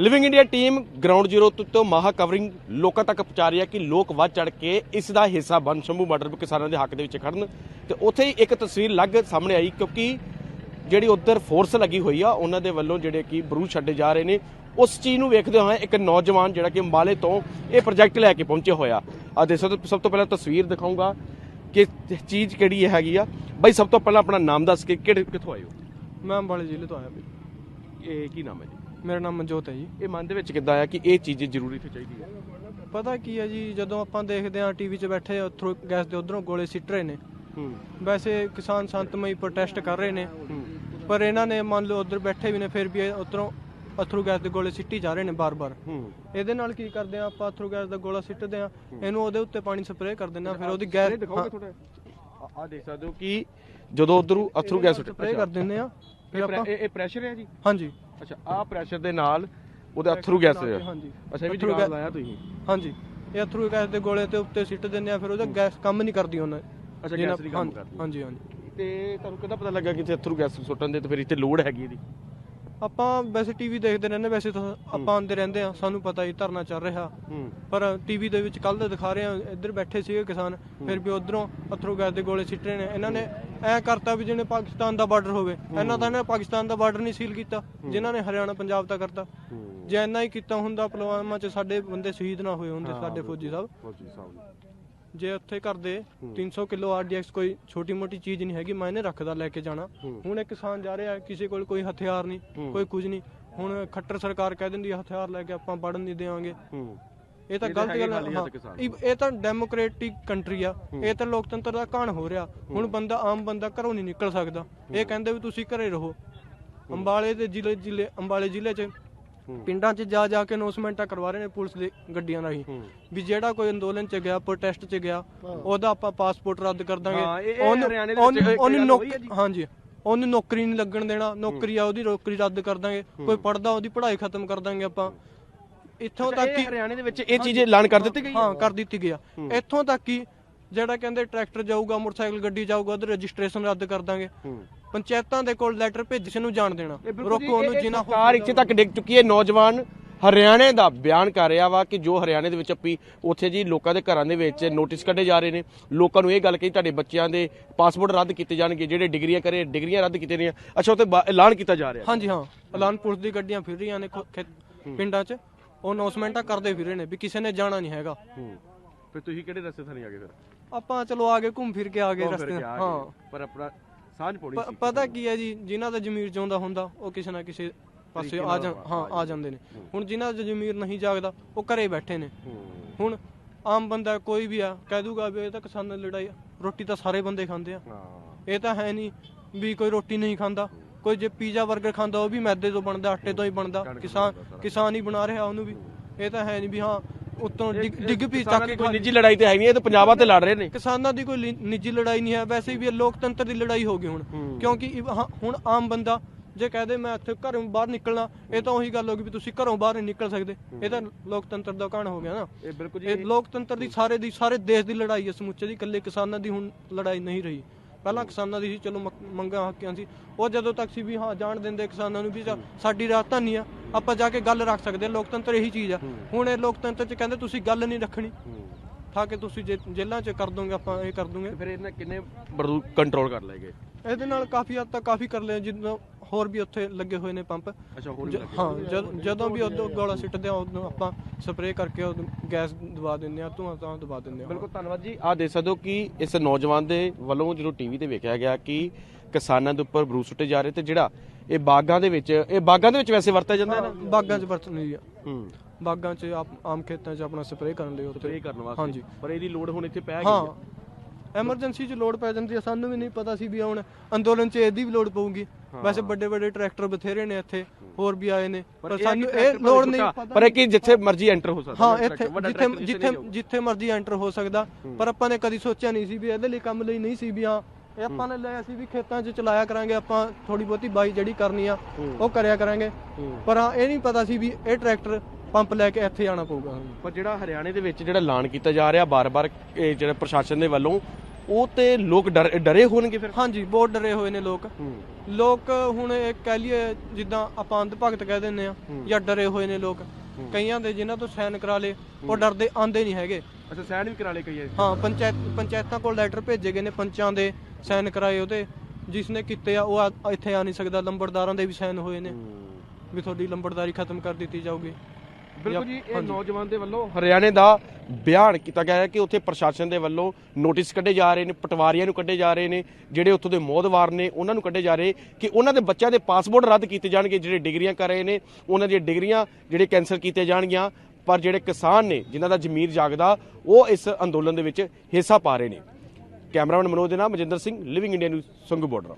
Living India team ground zero ਤੋਂ- ਮਹਾ covering ਲੋਕਾਂ ਤੱਕ ਪਹੁੰਚਾ ਰਹੀ ਹੈ ਕਿ ਲੋਕ ਵੱਧ ਚੜ ਕੇ ਇਸ ਦਾ ਹਿੱਸਾ ਬਣ ਸ਼ੰਭੂ ਬਾਰਡਰ ਕਿਸਾਨਾਂ ਦੇ ਹੱਕ ਦੇ ਵਿੱਚ ਖੜਨ ਤੇ ਉੱਥੇ ਹੀ ਇੱਕ ਤਸਵੀਰ ਲੱਗ ਸਾਹਮਣੇ ਆਈ ਕਿਉਂਕਿ ਜਿਹੜੀ ਉਧਰ ਫੋਰਸ ਲੱਗੀ ਹੋਈ ਆ ਉਹਨਾਂ ਦੇ ਵੱਲੋਂ ਜਿਹੜੇ ਕਿ ਬਰੂਦ ਛੱਡੇ ਜਾ ਰਹੇ ਨੇ ਉਸ ਚੀਜ਼ ਨੂੰ ਵੇਖਦੇ ਹੋਏ ਇੱਕ ਨੌਜਵਾਨ ਜਿਹੜਾ ਕਿ ਅੰਬਾਲੇ ਤੋਂ ਇਹ ਪ੍ਰੋਜੈਕਟ ਲੈ ਕੇ ਪਹੁੰਚੇ ਹੋਇਆ। ਆ ਦੇਖੋ ਸਭ ਤੋਂ ਪਹਿਲਾਂ ਤਸਵੀਰ ਦਿਖਾਉਂਗਾ ਕਿ ਚੀਜ਼ ਕਿਹੜੀ ਹੈਗੀ ਆ। ਬਾਈ ਸਭ ਤੋਂ ਪਹਿਲਾਂ ਆਪਣਾ ਨਾਮ ਦੱਸ ਕੇ ਕਿਹੜੇ ਕਿੱਥੋਂ ਆਏ ਹੋ? ਮੈਂ ਅੰਬਾਲੇ ਜ਼ਿਲ੍ਹੇ ਤੋਂ ਆਇਆ ਵੀ ਇਹ ਕੀ ਨਾਮ ਹੈ ਜੀ? ਮੇਰਾ ਨਾਮ ਮਨਜੋਤ ਹੈ ਜੀ। ਇਹ ਮਨ ਦੇ ਵਿੱਚ ਕਿੱਦਾਂ ਆਇਆ ਕਿ ਇਹ ਚੀਜ਼ ਜ਼ਰੂਰੀ ਤੇ ਚਾਹੀਦੀ ਹੈ? ਪਤਾ ਕੀ ਹੈ ਜੀ ਜਦੋਂ ਆਪਾਂ ਦੇਖਦੇ ਹਾਂ ਟੀਵੀ 'ਚ ਬੈਠੇ ਉੱਥੋਂ ਗੈਸ ਦੇ ਉਧਰੋਂ ਗੋਲੇ ਸਿੱਟ ਰਹੇ ਨੇ। ਹੂੰ। ਵੈਸੇ ਕਿਸਾਨ ਸੰਤਮਈ ਪ੍ਰੋਟੈਸਟ ਕਰ ਰਹੇ ਨੇ। ਪਰ ਇਹਨਾਂ ਨੇ ਮੰਨ ਲਓ ਉਧਰ ਬੈਠੇ ਵੀ ਨੇ ਫਿਰ ਵੀ ਉਧਰੋਂ ਅਥਰੂ ਗੈਸ ਦੇ ਗੋਲੇ ਸਿੱਟੀ ਜਾ ਰਹੇ ਨੇ ਬਾਰ-ਬਾਰ। ਹੂੰ। ਇਹਦੇ ਨਾਲ ਕੀ ਕਰਦੇ ਆ ਆਪਾਂ ਅਥਰੂ ਗੈਸ ਦਾ ਗੋਲਾ ਸਿੱਟਦੇ ਆ ਇਹਨੂੰ ਉਹਦੇ ਉੱਤੇ ਪਾਣੀ ਸਪਰੇਅ ਕਰ ਦਿੰਦੇ ਆ ਫਿਰ ਉਹਦੀ ਗੈਸ ਦਿਖਾਓਗੇ ਥੋੜਾ ਆ ਦੇਖ ਸਕਦੇ ਹੋ ਕਿ ਜਦੋਂ ਉਧਰੋਂ ਅਥਰੂ ਗੈਸ ਸਪਰੇਅ ਕਰ ਦਿੰਦੇ ਆ ਫਿਰ ਆਪਾਂ ਇਹ ਇਹ ਪ੍ਰੈਸ਼ਰ ਹੈ ਜੀ? ਹਾਂਜੀ। ਅੱਛਾ ਆਹ ਪ੍ਰੈਸ਼ਰ ਦੇ ਨਾਲ ਉਹਦੇ ਅਥਰੂ ਗੈਸ ਹੈ ਹਾਂਜੀ। ਅੱਛਾ ਇਹ ਵੀ ਲਾਇਆ ਤੁਸੀਂ? ਹਾਂਜੀ। ਇਹ ਅਥਰੂ ਗੈਸ ਦੇ ਗੋਲੇ ਤੇ ਉੱਤੇ ਸਿੱਟ ਦਿੰਦੇ ਆ ਫਿਰ ਉਹਦਾ ਗੈਸ ਕੰਮ ਨਹੀਂ ਕਰਦੀ ਉਹਨਾਂ ਅੱਛਾ ਗੈਸ ਦੀ ਕੰਮ ਹਾਂਜੀ, ਕਰਦੀ ਹਾਂਜੀ ਹਾਂਜੀ। ਤੇ ਤੁਹਾਨੂੰ ਕਿੱਦਾਂ ਪਤਾ ਲੱਗਾ ਕਿ ਇੱਥੇ ਅਥਰੂ ਗੈਸ ਸੁੱਟਣ ਦੇ ਤੇ ਫਿਰ ਇੱਥੇ ਲੋਡ ਹੈਗੀ ਇਹਦੀ? ਆਪਾਂ ਵੈਸੇ ਟੀਵੀ ਦੇਖਦੇ ਰਹਿੰਦੇ ਵੈਸੇ ਤਾਂ ਆਪਾਂ ਆਉਂਦੇ ਰਹਿੰਦੇ ਆ ਸਾਨੂੰ ਪਤਾ ਹੀ ਧਰਨਾ ਚੱਲ ਰਿਹਾ। ਹੂੰ। ਪਰ ਟੀਵੀ ਦੇ ਵਿੱਚ ਕੱਲ ਦੇ ਦਿਖਾ ਰਹੇ ਆ ਇੱਧਰ ਬੈਠੇ ਸੀਗੇ ਕਿਸਾਨ ਫਿਰ ਵੀ ਉਧਰੋਂ ਅਥਰੂ ਗੈਸ ਦੇ ਗੋਲੇ ਸਿੱਟ ਰਹੇ ਨੇ। ਇਹਨਾਂ ਨੇ ਐ ਕਰਤਾ ਵੀ ਜਿਵੇਂ ਪਾਕਿਸਤਾਨ ਦਾ ਬਾਰਡਰ ਹੋਵੇ। ਇਹਨਾਂ ਤਾਂ ਨੇ ਪਾਕਿਸਤਾਨ ਦਾ ਬਾਰਡਰ ਨਹੀਂ ਸੀਲ ਕੀਤਾ ਜਿਨ੍ਹਾਂ ਨੇ ਹਰਿਆਣਾ ਪੰਜਾਬ ਦਾ ਕਰਤਾ। ਜੇ ਇੰਨਾ ਹੀ ਕੀਤਾ ਹੁੰਦਾ ਪੁਲਵਾਮਾ 'ਚ ਸਾਡੇ ਬੰਦੇ ਸ਼ਹੀਦ ਨਾ ਹੋਏ ਹੁੰਦੇ ਸਾਡੇ ਫੌਜੀ ਸਾਹਿਬ। ਫੌਜੀ ਸਾਹਿਬ। ਜੇ ਉੱਥੇ ਕਰਦੇ 300 ਕਿਲੋ ਆਰਡੀਐਕਸ ਕੋਈ ਛੋਟੀ ਮੋਟੀ ਚੀਜ਼ ਨਹੀਂ ਹੈਗੀ ਮਾਇਨੇ ਰੱਖਦਾ ਲੈ ਕੇ ਜਾਣਾ। ਹੁਣ ਇੱਕ ਕਿਸਾਨ ਜਾ ਰਿਹਾ ਕਿਸੇ ਕੋਲ ਕੋਈ ਹਥਿਆਰ ਨਹੀਂ ਕੋਈ ਕੁਝ ਨਹੀਂ। ਹੁਣ ਖੱਟਰ ਸਰਕਾਰ ਕਹਿ ਦਿੰਦੀ ਹੈ ਹਥਿਆਰ ਲੈ ਕੇ ਆਪਾਂ ਵੜਨ ਨਹੀਂ ਦੇਵਾਂਗੇ ਇਹ ਤਾਂ ਗਲਤ ਗੱਲ ਹੈ। ਇਹ ਤਾਂ ਡੈਮੋਕ੍ਰੈਟਿਕ ਕੰਟਰੀ ਆ। ਇਹ ਤਾਂ ਲੋਕਤੰਤਰ ਦਾ ਕਾਣ ਹੋ ਰਿਹਾ। ਹੁਣ ਬੰਦਾ ਆਮ ਬੰਦਾ ਘਰੋਂ ਨਹੀਂ ਨਿਕਲ ਸਕਦਾ। ਇਹ ਕਹਿੰਦੇ ਵੀ ਤੁਸੀਂ ਘਰੇ ਰਹੋ। ਅੰਬਾਲੇ ਦੇ ਜ਼ਿਲ੍ਹੇ ਜ਼ਿਲ੍ਹੇ ਅੰਬਾਲੇ ਜ਼ਿਲ੍ਹੇ 'ਚ ਪਿੰਡਾਂ 'ਚ ਜਾ ਜਾ ਕੇ ਅਨਾਉਂਸਮੈਂਟਾਂ ਕਰਵਾ ਰਹੇ ਨੇ ਪੁਲਿਸ ਦੇ ਗੱਡੀਆਂ ਰਾਹੀਂ। ਵੀ ਜਿਹੜਾ ਕੋਈ ਅੰਦੋਲਨ 'ਚ ਗਿਆ ਪ੍ਰੋਟੈਸਟ 'ਚ ਗਿਆ ਉਹਦਾ ਆਪਾਂ ਪਾਸਪੋਰਟ ਰੱਦ ਕਰ ਦਾਂਗੇ। ਹਾਂ, ਇਹ- ਇਹ ਉਹਨੂੰ- ਹਰਿਆਣੇ ਦੇ ਵਿੱਚ ਉਹਨੂੰ- ਇੱਕ ਉਹਨੂੰ ਗੱਲ ਨੌਕ- ਹੋਈ ਹੈ ਜੀ। ਹਾਂਜੀ। ਉਹਨੂੰ ਨੌਕਰੀ ਨਹੀਂ ਲੱਗਣ ਦੇਣਾ। ਨੌਕਰੀ ਆ ਉਹਦੀ ਨੌਕਰੀ ਰੱਦ ਕਰ ਦਾਂਗੇ। ਕੋਈ ਪੜਦਾ ਉਹਦੀ ਪੜ੍ਹਾਈ ਖਤਮ ਕਰ ਦਾਂਗੇ ਆਪਾਂ। ਇੱਥੋਂ ਤੱਕ ਕਿ ਹਰਿਆਣੇ ਦੇ ਵਿੱਚ ਇਹ ਚੀਜ਼ ਐਲਾਨ ਕਰ ਦਿੱਤੀ ਗਈ ਹੈ? ਹਾਂ ਕਰ ਦਿੱਤੀ ਗਿਆ ਇੱਥੋਂ ਤੱਕ ਕਿ ਜਿਹੜਾ ਕਹਿੰਦੇ ਟਰੈਕਟਰ ਜਾਊਗਾ ਮੋਟਰਸਾਈਕਲ ਗੱਡੀ ਜਾਊਗਾ ਉਹਦੀ ਰਜਿਸਟ੍ਰੇਸ਼ਨ ਰੱਦ ਕਰ ਦਾਂਗੇ। ਪੰਚਾਇਤਾਂ ਦੇ ਕੋਲ ਲੈਟਰ ਭੇਜ ਕਿਸੇ ਨੂੰ ਜਾਣ ਦੇਣਾ। ਰੋਕੋ ਉਹਨੂੰ ਜਿੰਨਾ ਸਰਕਾਰ ਇੱਥੇ ਤੱਕ ਡਿੱਗ ਚੁੱਕੀ ਹੈ। ਨੌਜਵਾਨ ਹਰਿਆਣੇ ਦਾ ਬਿਆਨ ਕਰ ਰਿਹਾ ਵਾ ਕਿ ਜੋ ਹਰਿਆਣੇ ਦੇ ਵਿੱਚ ਅੱਪੀ ਉੱਥੇ ਜੀ ਲੋਕਾਂ ਦੇ ਘਰਾਂ ਦੇ ਵਿੱਚ ਨੋਟਿਸ ਕੱਢੇ ਜਾ ਰਹੇ ਨੇ। ਲੋਕਾਂ ਨੂੰ ਇਹ ਗੱਲ ਕਹੀ ਤੁਹਾਡੇ ਬੱਚਿਆਂ ਦੇ ਪਾਸਪੋਰਟ ਰੱਦ ਕੀਤੇ ਜਾਣਗੇ ਜਿਹੜੇ ਡਿਗਰੀਆਂ ਕਰੇ ਡਿਗਰੀਆਂ ਰੱਦ ਕੀਤੇ ਨੇ। ਅੱਛਾ ਉੱਥੇ ਐਲਾਨ ਕੀਤਾ ਜਾ ਰਿਹਾ। ਹਾਂਜੀ ਹਾਂ। ਐਲਾਨ ਪੁਲਿਸ ਦੀ ਗੱਡੀਆਂ ਫਿਰ ਰਹੀਆਂ ਨੇ ਪਿੰਡਾਂ 'ਚ। ਉਹ ਅਨਾਉਂਸਮੈਂਟਾਂ ਕਰਦੇ ਫਿਰ ਰਹੇ ਨੇ ਵੀ ਕਿਸੇ ਨੇ ਜਾਣਾ ਨਹੀਂ ਹੈਗਾ। ਫਿਰ ਤੁਸੀਂ ਕਿਹੜੇ ਰਸਤੇ ਥਾਂ ਆ ਗਏ ਫਿਰ? ਆਪਾਂ ਚਲੋ ਆ ਗਏ ਘੁੰਮ ਫਿਰ ਕੇ ਆ ਗਏ ਰਸਤੇ। ਹਾਂ। ਪਰ ਆਪਣਾ ਸਾਂਝ ਪੌੜੀ ਪ- ਪਤਾ ਕੀ ਹੈ ਜੀ ਜਿਨ੍ਹਾਂ ਦਾ ਜ਼ਮੀਰ ਜਿਉਂਦਾ ਹੁੰਦਾ ਉਹ ਕਿਸੇ ਨਾ ਕਿਸੇ ਪਾਸੇ ਆ ਜਾਂ ਹਾਂ ਆ ਜਾਂਦੇ ਨੇ। ਹੁਣ ਜਿਨ੍ਹਾਂ ਦਾ ਜ਼ਮੀਰ ਨਹੀਂ ਜਾਗਦਾ ਉਹ ਘਰੇ ਬੈਠੇ ਨੇ। ਹੁਣ ਆਮ ਬੰਦਾ ਕੋਈ ਵੀ ਆ ਕਹਿ ਦੂਗਾ ਵੀ ਇਹ ਤਾਂ ਕਿਸਾਨਾਂ ਦੀ ਲੜਾਈ ਆ ਰੋਟੀ ਤਾਂ ਸਾਰੇ ਬੰਦੇ ਖਾਂਦੇ ਆ। ਹਾਂ। ਇਹ ਤਾਂ ਹੈ ਨਹੀਂ ਵੀ ਕੋਈ ਰੋਟੀ ਨਹੀਂ ਖਾਂਦਾ ਕੋਈ ਜੇ ਪੀਜ਼ਾ 버ਗਰ ਖਾਂਦਾ ਉਹ ਵੀ ਮੈਦੇ ਤੋਂ ਬਣਦਾ ਆਟੇ ਤੋਂ ਹੀ ਬਣਦਾ ਕਿਸਾਨ ਕਿਸਾਨ ਹੀ ਬਣਾ ਰਿਹਾ ਉਹਨੂੰ ਵੀ। ਇਹ ਤਾਂ ਹੈ ਨਹੀਂ ਵੀ ਹਾਂ ਉੱਤੋਂ ਡਿੱਗ ਪੀ ਚੱਕ ਕਿਸਾਨਾਂ ਕੇ ਦੀ ਕੋਈ ਨਿੱਜੀ ਲੜਾਈ ਤੇ ਹੈ ਨਹੀਂ ਇਹ ਤਾਂ ਪੰਜਾਬਾਂ ਤੇ ਲੜ ਰਹੇ ਨੇ। ਕਿਸਾਨਾਂ ਦੀ ਕੋਈ ਨਿੱਜੀ ਲੜਾਈ ਨਹੀਂ ਹੈ। ਵੈਸੇ ਵੀ ਇਹ ਲੋਕਤੰਤਰ ਦੀ ਲੜਾਈ ਹੋ ਗਈ ਹੁਣ। ਕਿਉਂਕਿ ਹੁਣ ਆਮ ਬੰਦਾ ਜੇ ਕਹਦੇ ਮੈਂ ਇੱਥੇ ਘਰੋਂ ਬਾਹਰ ਨਿਕਲਣਾ ਇਹ ਤਾਂ ਉਹੀ ਗੱਲ ਹੋ ਗਈ ਵੀ ਤੁਸੀਂ ਘਰੋਂ ਬਾਹਰ ਨਹੀਂ ਨਿਕਲ ਸਕਦੇ। ਇਹ ਤਾਂ ਲੋਕਤੰਤਰ ਦਾ ਕਾਣ ਹੋ ਗਿਆ ਨਾ। ਇਹ ਬਿਲਕੁਲ ਇਹ ਲੋਕਤੰਤਰ ਦੀ ਸਾਰੇ ਦੀ ਸਾਰੇ ਦੇਸ਼ ਦੀ ਲੜਾਈ ਹੈ ਸਮੁੱਚੇ ਦੀ। ਇਕੱਲੇ ਕਿਸਾਨਾਂ ਦੀ ਹੁਣ ਲੜਾਈ ਨਹੀਂ ਰਹੀ। ਪਹਿਲਾਂ ਕਿਸਾਨਾਂ ਦੀ ਸੀ ਚਲੋ ਮੰਗਾਂ ਹੱਕਿਆਂ ਸੀ। ਉਹ ਜਦੋਂ ਤੱਕ ਸੀ ਵੀ ਹਾਂ ਜਾਣ ਦਿੰਦੇ ਕਿਸਾਨਾਂ ਨੂੰ ਵੀ ਸਾਡੀ ਰਾਜਧਾਨੀ ਆ ਆਪਾਂ ਜਾ ਕੇ ਗੱਲ ਰੱਖ ਸਕਦੇ ਹਾਂ ਲੋਕਤੰਤਰ ਇਹੀ ਚੀਜ਼ ਆ। ਹੁਣ ਇਹ ਲੋਕਤੰਤਰ 'ਚ ਕਹਿੰਦੇ ਤੁਸੀਂ ਗੱਲ ਨਹੀਂ ਰੱਖਣੀ। ਠਾ ਕੇ ਤੁਸੀਂ ਜੇ- ਜੇਲ੍ਹਾਂ 'ਚ ਕਰ ਦੋਗੇ ਆਪਾਂ ਇਹ ਕਰ ਦੋਗੇ। ਫਿਰ ਇਹਨਾਂ ਕਿੰਨੇ ਕੰਟਰੋਲ ਕਰ ਲਏਗੇ ਇਹਦੇ ਨਾਲ ਕਾਫੀ ਹੱਦ ਤੱਕ ਕਾਫੀ ਕਰ ਲਿਆ ਜਿੱਦਾਂ ਹੋਰ ਵੀ ਉੱਥੇ ਲੱਗੇ ਹੋਏ ਨੇ ਪੰਪ। ਅੱਛਾ ਹੋਰ ਜ- ਹਾਂ ਜਦ- ਵੀ ਉਦੋਂ ਗੋਲਾ ਸਿੱਟਦੇ ਆ ਉਦੋਂ ਆਪਾਂ ਸਪਰੇਅ ਕਰਕੇ ਉਦੋਂ ਗੈਸ ਦਬਾ ਦਿੰਦੇ ਆ ਧੂਆਂ ਤਾਂ ਦਬਾ ਦਿੰਦੇ ਆ। ਬਿਲਕੁਲ ਧੰਨਵਾਦ ਜੀ। ਆ ਦੇਖ ਸਕਦੇ ਹੋ ਕਿ ਇਸ ਨੌਜਵਾਨ ਦੇ ਵੱਲੋਂ ਜਦੋਂ ਟੀਵੀ ਤੇ ਵੇਖਿਆ ਗਿਆ ਕਿ ਕਿਸਾਨਾਂ ਦੇ ਉੱਪਰ ਬਰੂਦ ਸੁੱਟੇ ਜਾ ਰਹੇ ਤੇ ਜਿਹੜਾ ਇਹ ਬਾਗਾਂ ਦੇ ਵਿੱਚ ਇਹ ਬਾਗਾਂ ਦੇ ਵਿੱਚ ਵੈਸੇ ਵਰਤਿਆ ਜਾਂਦਾ ਹੈ ਨਾ? ਬਾਗਾਂ 'ਚ ਵਰਤਣ ਲਈ ਆ। ਹੂੰ। ਬਾਗਾਂ 'ਚ ਆਪ- ਆਮ ਖੇਤਾਂ 'ਚ ਆਪਣਾ ਸਪਰੇਅ ਕਰਨ ਲਈ ਉੱਥੇ। ਸਪਰੇਅ ਕਰਨ ਵਾਸਤੇ। ਹਾਂਜੀ। ਪਰ ਇਹਦੀ ਲੋੜ ਹੁਣ ਇੱਥੇ ਪੈ ਗਈ ਹਾਂ। ਹੈ। ਐਮਰਜੈਂਸੀ 'ਚ ਲੋਡ ਪੈ ਜਾਂਦੀ ਆ ਸਾਨੂੰ ਵੀ ਨਹੀਂ ਪਤਾ ਸੀ ਵੀ ਹੁਣ ਅੰਦੋਲਨ 'ਚ ਇਹਦੀ ਵੀ ਲੋਡ ਪਊਗੀ। ਵੈਸੇ ਵੱਡੇ ਵੱਡੇ ਟਰੈਕਟਰ ਬਥੇਰੇ ਨੇ ਇੱਥੇ ਹੋਰ ਵੀ ਆਏ ਨੇ। ਪਰ ਸਾਨੂੰ ਇਹ ਲੋਡ ਨਹੀਂ ਪਤਾ ਪਰ ਇਹ ਕਿ ਜਿੱਥੇ ਮਰਜ਼ੀ ਐਂਟਰ ਹੋ ਸਕਦਾ ਹਾਂ ਇੱਥੇ ਜਿੱਥੇ ਜਿੱਥੇ ਜਿੱਥੇ ਮਰਜ਼ੀ ਐਂਟਰ ਹੋ ਸਕਦਾ ਪਰ ਆਪਾਂ ਨੇ ਕਦੀ ਸੋਚਿਆ ਨਹੀਂ ਸੀ ਵੀ ਇਹਦੇ ਲਈ ਕੰਮ ਲਈ ਨਹੀਂ ਸੀ ਵੀ ਹਾਂ। ਇਹ ਆਪਾਂ ਨੇ ਲਿਆ ਸੀ ਵੀ ਖੇਤਾਂ 'ਚ ਚਲਾਇਆ ਕਰਾਂਗੇ ਆਪਾਂ ਥੋੜੀ ਬਹੁਤੀ ਬਾਈ ਜਿਹੜੀ ਕਰਨੀ ਆ ਉਹ ਕਰਿਆ ਕਰਾਂਗੇ। ਪਰ ਹਾਂ ਇਹ ਨਹੀਂ ਪਤਾ ਸੀ ਵੀ ਇਹ ਟਰੈਕਟਰ ਪੰਪ ਲੈ ਕੇ ਇੱਥੇ ਆਣਾ ਪਊਗਾ। ਪਰ ਜਿਹੜਾ ਹਰਿਆਣੇ ਦੇ ਵਿੱਚ ਜਿਹੜਾ ਐਲਾਨ ਕੀਤਾ ਜਾ ਰਿਹਾ ਬਾਰ-ਬਾਰ ਇਹ ਜਿਹੜਾ ਪ੍ਰਸ਼ਾਸਨ ਦੇ ਵੱਲੋਂ ਉਹ ਤੇ ਲੋਕ ਡਰ- ਹੋਣਗੇ ਫਿਰ? ਹਾਂਜੀ ਬਹੁਤ ਡਰੇ ਹੋਏ ਨੇ ਲੋਕ। ਲੋਕ ਹੁਣ ਇਹ ਕਹਿ ਲਈਏ ਜਿੱਦਾਂ ਆਪਾਂ ਅੰਧ ਭਗਤ ਕਹਿ ਦਿੰਦੇ ਆ ਜਾਂ ਡਰੇ ਹੋਏ ਨੇ ਲੋਕ। ਕਈਆਂ ਦੇ ਜਿਨ੍ਹਾਂ ਤੋਂ ਸਾਈਨ ਕਰਾ ਲੇ ਉਹ ਡਰਦੇ ਆਂਦੇ ਨਹੀਂ ਹੈਗੇ। ਅੱਛਾ ਸਾਈਨ ਵੀ ਕਰਾ ਲਏ ਕਈ ਹਾਂ ਪੰਚਾਇਤ ਪੰਚਾਇਤਾਂ ਕੋਲ ਲੈਟਰ ਭੇਜੇ ਗਏ ਨੇ ਪੰਚਾਂ ਦੇ। ਸਾਈਨ ਕਰਾਏ ਉਹਤੇ ਜਿਸ ਨੇ ਕੀਤੇ ਆ ਉਹ ਆ- ਇੱਥੇ ਆ ਨਹੀਂ ਸਕਦਾ। ਲੰਬੜਦਾਰਾਂ ਦੇ ਵੀ ਸਾਈਨ ਹੋਏ ਨੇ। ਵੀ ਤੁਹਾਡੀ ਲੰਬੜਦਾਰੀ ਖਤਮ ਕਰ ਦਿੱਤੀ ਜਾਊਗੀ। ਬਿਲਕੁਲ ਜੀ ਇਹ ਨੌਜਵਾਨ ਦੇ ਵੱਲੋਂ ਹਰਿਆਣੇ ਦਾ ਬਿਆਨ ਕੀਤਾ ਗਿਆ ਹੈ ਕਿ ਉੱਥੇ ਪ੍ਰਸ਼ਾਸਨ ਦੇ ਵੱਲੋਂ ਨੋਟਿਸ ਕੱਢੇ ਜਾ ਰਹੇ ਨੇ ਪਟਵਾਰੀਆਂ ਨੂੰ ਕੱਢੇ ਜਾ ਰਹੇ ਨੇ ਜਿਹੜੇ ਉੱਥੋਂ ਦੇ ਮੋਦਵਾਰ ਨੇ ਉਹਨਾਂ ਨੂੰ ਕੱਢੇ ਜਾ ਰਹੇ ਕਿ ਉਹਨਾਂ ਦੇ ਬੱਚਿਆਂ ਦੇ ਪਾਸਪੋਰਟ ਰੱਦ ਕੀਤੇ ਜਾਣਗੇ ਜਿਹੜੇ ਡਿਗਰੀਆਂ ਕਰ ਰਹੇ ਨੇ ਉਹਨਾਂ ਦੀਆਂ ਡਿਗਰੀਆਂ ਜਿਹੜੇ ਕੈਨਸਲ ਕੀਤੇ ਜਾਣਗੀਆਂ। ਪਰ ਜਿਹੜੇ ਕਿਸਾਨ ਨੇ ਜਿਨ੍ਹਾਂ ਦਾ ਜ਼ਮੀਰ ਜਾਗਦਾ ਉਹ ਇਸ ਅੰਦੋਲਨ ਦੇ ਵਿੱਚ ਹਿੱਸਾ ਪਾ ਰਹੇ ਨੇ। ਕੈਮਰਾਮੈਨ ਮਨੋਜ ਦੇ ਨਾਲ Majinder Singh living India news Sangu border